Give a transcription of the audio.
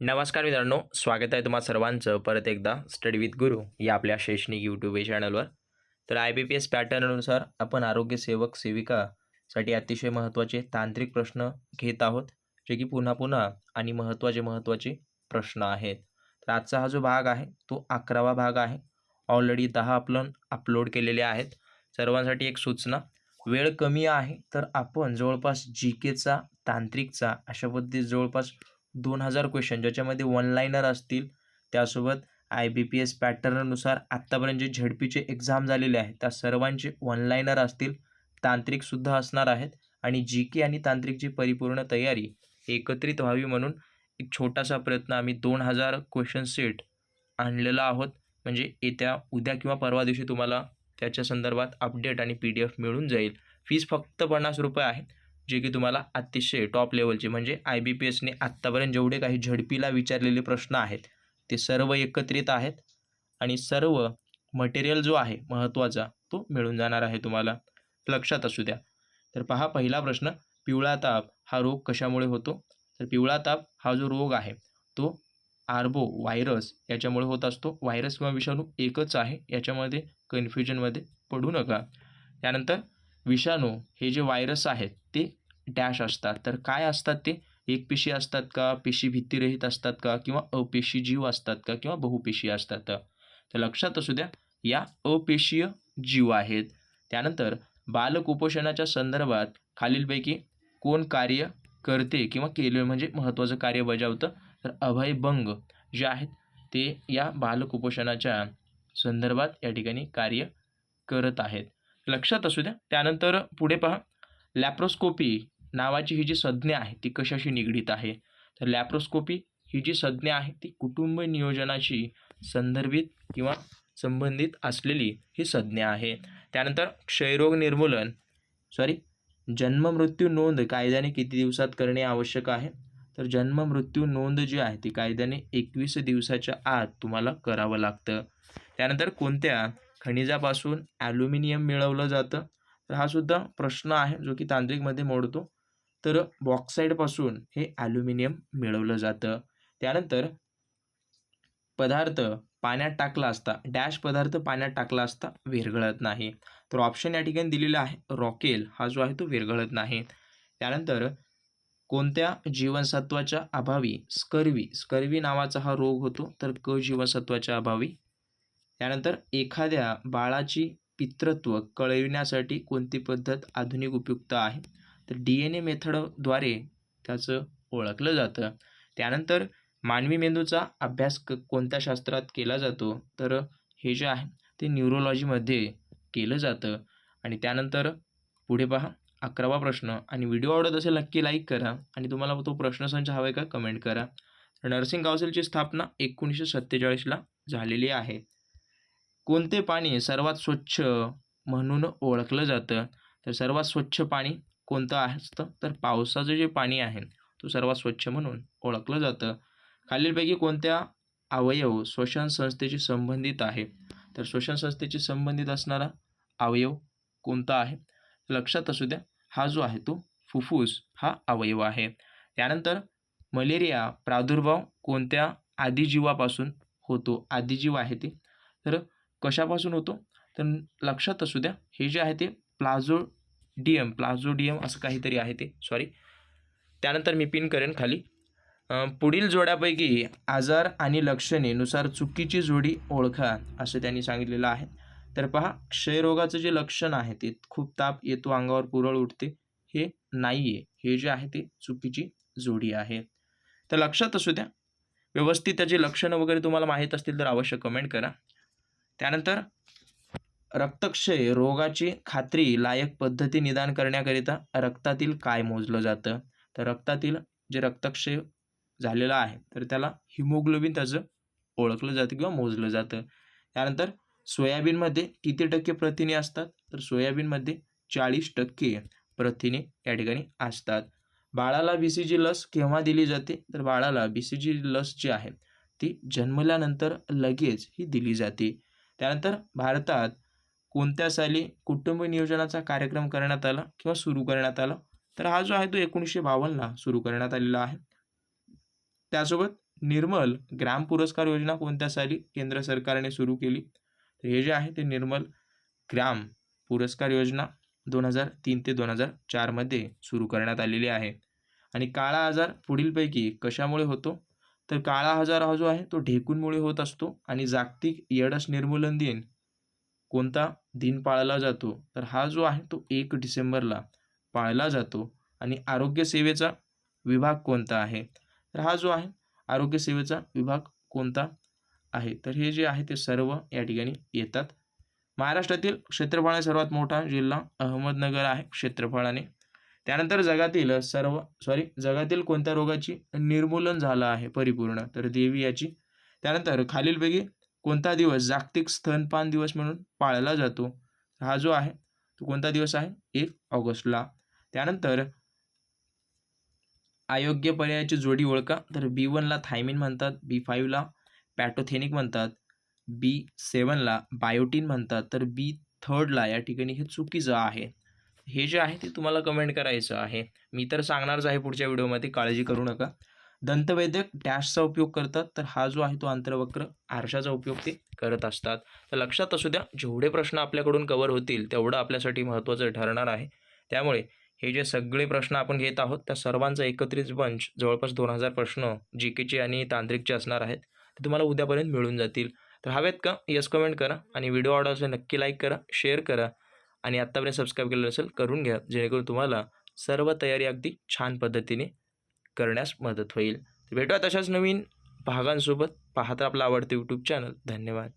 नमस्कार मित्रांनो स्वागत आहे तुम्हा सर्वांचं. परत एकदा स्टडी विथ गुरु या आपल्या शैक्षणिक यूट्यूब चॅनलवर तर आय बी पी एस पॅटर्ननुसार आपण आरोग्य सेवक सेविकासाठी अतिशय महत्त्वाचे तांत्रिक प्रश्न घेत आहोत जे की पुन्हा पुन्हा आणि महत्त्वाचे महत्त्वाचे प्रश्न आहेत. तर आजचा हा जो भाग आहे तो अकरावा भाग आहे. ऑलरेडी दहा आपण अपलोड केलेले आहेत. सर्वांसाठी एक सूचना वेळ कमी आहे तर आपण जवळपास जी केचा तांत्रिकचा अशा पद्धतीत जवळपास दोन हजार क्वेश्चन ज्याच्यामध्ये वन लाईनर असतील. त्यासोबत आय बी पी एस पॅटर्ननुसार आत्तापर्यंत जे झेडपीचे एक्झाम झालेले आहेत त्या सर्वांचे ऑनलाईनर असतील. तांत्रिकसुद्धा असणार आहेत. आणि जी के आणि तांत्रिकची परिपूर्ण तयारी एकत्रित व्हावी म्हणून एक छोटासा प्रयत्न आम्ही दोन हजार क्वेश्चन सेट आणलेला आहोत. म्हणजे येत्या उद्या किंवा परवा दिवशी तुम्हाला त्याच्या संदर्भात अपडेट आणि पी डी एफ मिळून जाईल. फीस फक्त पन्नास रुपये आहे जे की तुम्हाला अतिशय टॉप लेवलचे म्हणजे आय बी पी एसने आत्तापर्यंत जेवढे काही झडपीला विचारलेले प्रश्न आहेत ते सर्व एकत्रित आहेत आणि सर्व मटेरियल जो आहे महत्त्वाचा तो मिळून जाणार आहे तुम्हाला. लक्षात असू द्या. तर पहा पहिला प्रश्न पिवळा ताप हा रोग कशामुळे होतो? तर पिवळा ताप हा जो रोग आहे तो आर्बो व्हायरस याच्यामुळे होत असतो. व्हायरस किंवा विषाणू एकच आहे याच्यामध्ये कन्फ्युजनमध्ये पडू नका. त्यानंतर विषाणू हे जे व्हायरस आहेत डॅश असतात. तर काय असतात ते? एक पेशी असतात का? पेशी भीतीरहित असतात का? किंवा अपेशी जीव असतात का? किंवा बहुपेशी असतात तर लक्षात असू द्या या अपेशीय जीव आहेत. त्यानंतर बालकुपोषणाच्या संदर्भात खालीलपैकी कोण कार्य करते किंवा केले म्हणजे महत्त्वाचं कार्य बजावतं? तर अभय बंग जे आहेत ते या बालकुपोषणाच्या संदर्भात या ठिकाणी कार्य करत आहेत. लक्षात असू द्या. त्यानंतर पुढे पहा. लॅप्रोस्कोपी नावाची ही जी संज्ञा आहे ती कशाशी निगडीत आहे? तर लॅप्रोस्कोपी ही जी संज्ञा आहे ती कुटुंब नियोजनाशी संदर्भित किंवा संबंधित असलेली ही संज्ञा आहे. त्यानंतर क्षयरोग निर्मूलन. सॉरी जन्ममृत्यू नोंद कायद्याने किती दिवसात करणे आवश्यक आहे? तर जन्ममृत्यू नोंद जी आहे ती कायद्याने एकवीस दिवसाच्या आत तुम्हाला करावं लागतं. त्यानंतर कोणत्या खनिजापासून ॲल्युमिनियम मिळवलं जातं? तर हा सुद्धा प्रश्न आहे जो की तांत्रिकमध्ये मोडतो. तर बॉक्साईडपासून हे ॲल्युमिनियम मिळवलं जातं. त्यानंतर पदार्थ पाण्यात टाकला असता डॅश पदार्थ पाण्यात टाकला असता विरघळत नाही. तर ऑप्शन या ठिकाणी दिलेला आहे रॉकेल हा जो आहे तो विरघळत नाही. त्यानंतर कोणत्या जीवनसत्वाच्या अभावी स्कर्वी स्कर्वी नावाचा हा रोग होतो तर क जीवनसत्वाच्या अभावी. त्यानंतर एखाद्या बाळाची पितृत्व कळविण्यासाठी कोणती पद्धत आधुनिक उपयुक्त आहे? तर डी एन ए मेथडद्वारे त्याचं ओळखलं जातं. त्यानंतर मानवी मेंदूचा अभ्यास क कोणत्या शास्त्रात केला जातो? तर हे जे आहे ते न्यूरोलॉजीमध्ये केलं जातं. आणि त्यानंतर पुढे पहा अकरावा प्रश्न. आणि व्हिडिओ आवडत असेल नक्की लाईक करा. आणि तुम्हाला तो प्रश्नसंच हवा आहे का कमेंट करा. तर नर्सिंग काउन्सिलची स्थापना एकोणीसशे सत्तेचाळीसला झालेली आहे. कोणते पाणी सर्वात स्वच्छ म्हणून ओळखलं जातं? तर सर्वात स्वच्छ पाणी कोणतं असतं तर पावसाचं जे पाणी आहे तो सर्वात स्वच्छ म्हणून ओळखलं जातं. खालीलपैकी कोणत्या अवयव श्वसन संस्थेशी संबंधित आहे? तर श्वसन संस्थेशी संबंधित असणारा अवयव कोणता आहे? लक्षात असू द्या हा जो आहे तो फुफ्फुस हा अवयव आहे. त्यानंतर मलेरिया प्रादुर्भाव कोणत्या आदिजीवापासून होतो? आदिजीव आहे ते. तर कशापासून होतो? तर लक्षात असू द्या हे जे आहे ते प्लाझो प्लाझोडियम प्लाझोडियम असं काहीतरी आहे ते. सॉरी त्यानंतर मी पिन करेन खाली. पुढील जोड्यापैकी आजार आणि लक्षणेनुसार चुकीची जोडी ओळखा असं त्यांनी सांगितलेलं आहे. तर पहा क्षयरोगाचं जे लक्षण आहे ते खूप ताप येतो अंगावर पुरळ उठते. हे नाही आहे हे जे आहे ते चुकीची जोडी आहे. तर लक्षात असू द्या. व्यवस्थित त्याची लक्षणं वगैरे तुम्हाला माहीत असतील तर अवश्य कमेंट करा. त्यानंतर रक्तक्षय रोगाची खात्री लायक पद्धती निदान करण्याकरिता रक्तातील काय मोजलं जातं? तर रक्तातील जे रक्तक्षय झालेलं आहे तर त्याला हिमोग्लोबिन त्याचं ओळखलं जातं किंवा मोजलं जातं. त्यानंतर सोयाबीनमध्ये किती टक्के प्रथिने असतात? तर सोयाबीनमध्ये चाळीस टक्के प्रथिने या ठिकाणी असतात. बाळाला बी सी जी लस केव्हा दिली जाते? तर बाळाला बी सी जी लस जी आहे ती जन्मल्यानंतर लगेच ही दिली जाते. त्यानंतर भारतात कोणत्या साली कुटुंब नियोजनाचा कार्यक्रम करण्यात आला किंवा सुरू करण्यात आला? तर हा जो आहे तो एकोणीसशे बावन्नला सुरू करण्यात आलेला आहे. त्यासोबत निर्मल ग्राम पुरस्कार योजना कोणत्या साली केंद्र सरकारने सुरू केली? तर हे जे आहे ते निर्मल ग्राम पुरस्कार योजना दोन हजार तीन ते दोन हजार चारमध्ये सुरू करण्यात आलेली आहे. आणि काळा आजार पुढीलपैकी कशामुळे होतो? तर काळा आजार हा जो आहे तो ढेकूनमुळे होत असतो आणि जागतिक येडस निर्मूलन दिन कोणता दिन पाळला जातो? तर हा जो आहे तो एक डिसेंबरला पाळला जातो. आणि आरोग्यसेवेचा विभाग कोणता आहे? तर हा जो आहे आरोग्यसेवेचा विभाग कोणता आहे? तर हे जे आहे ते सर्व या ठिकाणी येतात. महाराष्ट्रातील क्षेत्रफळाने सर्वात मोठा जिल्हा अहमदनगर आहे क्षेत्रफळाने. त्यानंतर जगातील सर्व सॉरी जगातील कोणत्या रोगाची निर्मूलन झालं आहे परिपूर्ण? तर देवी याची. त्यानंतर खालीलपैकी कोणता दिवस जागतिक स्तनपान दिवस म्हणून पाळला जातो? हा जो आहे तो कोणता दिवस आहे? एक ऑगस्टला. त्यानंतर अयोग्य पर्यायाची जोडी ओळखा. तर बी वनला थायमिन म्हणतात बी फाईव्हला पॅटोथेनिक म्हणतात बी सेवनला बायोटीन म्हणतात तर बी थर्डला या ठिकाणी हे चुकीचं आहे. हे जे आहे ते तुम्हाला कमेंट करायचं आहे. मी तर सांगणारच आहे पुढच्या व्हिडिओमध्ये काळजी करू नका. दंतवैद्यक डॅशचा उपयोग करतात. तर हा जो आहे तो आंतरवक्र आरशाचा उपयोग ते करत असतात. तर लक्षात असू द्या जेवढे प्रश्न आपल्याकडून कवर होतील तेवढं आपल्यासाठी महत्त्वाचं ठरणार आहे. त्यामुळे हे जे सगळे प्रश्न आपण घेत आहोत त्या सर्वांचा एकत्रित बंच जवळपास दोन हजार प्रश्न जी केचे आणि तांत्रिकचे असणार आहेत. ते तुम्हाला उद्यापर्यंत मिळून जातील. तर हवेत का? यस कमेंट करा आणि व्हिडिओ आवडला असेल नक्की लाईक करा शेअर करा आणि आत्तापर्यंत सबस्क्राईब केलेलं असेल करून घ्या. जेणेकरून तुम्हाला सर्व तयारी अगदी छान पद्धतीने करण्यास मदत होईल. तर भेटूया तशाच नवीन भागांसोबत. पाहता आपलं आवडतं यूट्यूब चॅनल धन्यवाद.